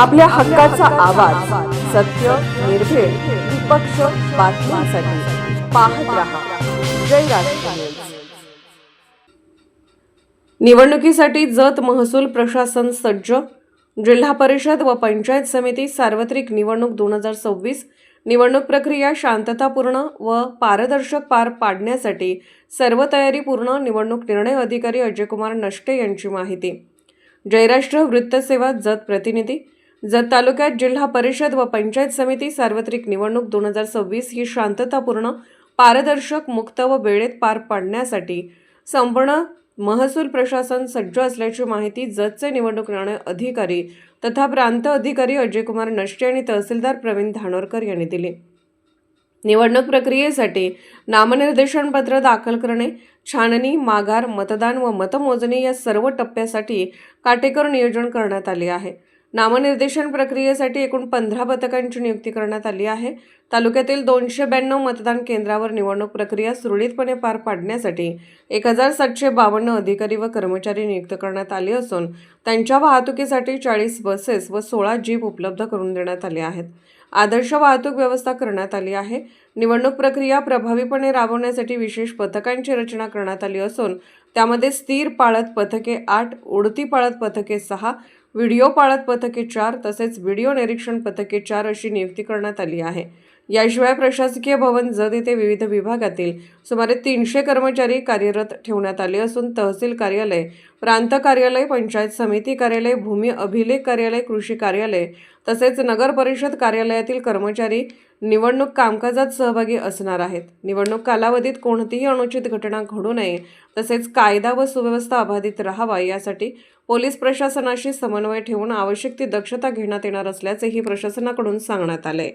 आपल्या हक्काचा आवाज सत्य निर्भेळ निपक्ष बातम्यांसाठी पाहत राहा. जय राष्ट्र निवडणुकीसाठी जत महसूल प्रशासन सज्ज. जिल्हा परिषद व पंचायत समिती सार्वत्रिक निवडणूक दोन हजार सव्वीस निवडणूक प्रक्रिया शांततापूर्ण व पारदर्शक पार पाडण्यासाठी सर्व तयारी पूर्ण निवडणूक निर्णय अधिकारी अजयकुमार नष्टे यांची माहिती. जयराष्ट्र वृत्तसेवा जत प्रतिनिधी जत तालुक्यात जिल्हा परिषद व पंचायत समिती सार्वत्रिक निवडणूक दोन हजार सव्वीस ही शांततापूर्ण पारदर्शक मुक्त व वेळेत पार पाडण्यासाठी संपूर्ण महसूल प्रशासन सज्ज असल्याची माहिती जतचे निवडणूक निर्णय अधिकारी तथा प्रांत अधिकारी अजयकुमार नष्टे आणि तहसीलदार प्रवीण धानोरकर यांनी दिली. निवडणूक प्रक्रियेसाठी नामनिर्देशन पत्र दाखल करणे छाननी माघार मतदान व मतमोजणी या सर्व टप्प्यासाठी काटेकोर नियोजन करण्यात आले आहे. नामनिर्देशन प्रक्रियेसाठी एकूण पंधरा पथकांची नियुक्ती करण्यात आली आहे. तालुक्यातील दोनशे ब्याण्णव मतदान केंद्रावर निवडणूक प्रक्रिया सुरळीतपणे पार पाडण्यासाठी एक हजार सातशे बावन्न अधिकारी व कर्मचारी नियुक्त करण्यात आले असून त्यांच्या वाहतुकीसाठी चाळीस बसेस व सोळा जीप उपलब्ध करून देण्यात आले आहेत. आदर्श वाहतूक व्यवस्था करण्यात आली आहे. निवडणूक प्रक्रिया प्रभावीपणे राबवण्यासाठी विशेष पथकांची रचना करण्यात आली असून त्यामध्ये स्थिर पाळत पथके आठ उडती पाळत पथके सहा व्हिडिओ पाळत पथके चार तसेच व्हिडिओ निरीक्षण पथके चार अशी नियुक्ती करण्यात आली आहे. याशिवाय प्रशासकीय भवन जत येथे विविध विभागातील सुमारे तीनशे कर्मचारी कार्यरत ठेवण्यात आले असून तहसील कार्यालय प्रांत कार्यालय पंचायत समिती कार्यालय भूमी अभिलेख कार्यालय कृषी कार्यालय तसेच नगर परिषद कार्यालयातील कर्मचारी निवडणूक कामकाजात सहभागी असणार आहेत. निवडणूक कालावधीत कोणतीही अनुचित घटना घडू नये तसेच कायदा व सुव्यवस्था अबाधित राहावा यासाठी पोलीस प्रशासनाशी समन्वय ठेवून आवश्यक ती दक्षता घेण्यात येणार असल्याचेही प्रशासनाकडून सांगण्यात आले.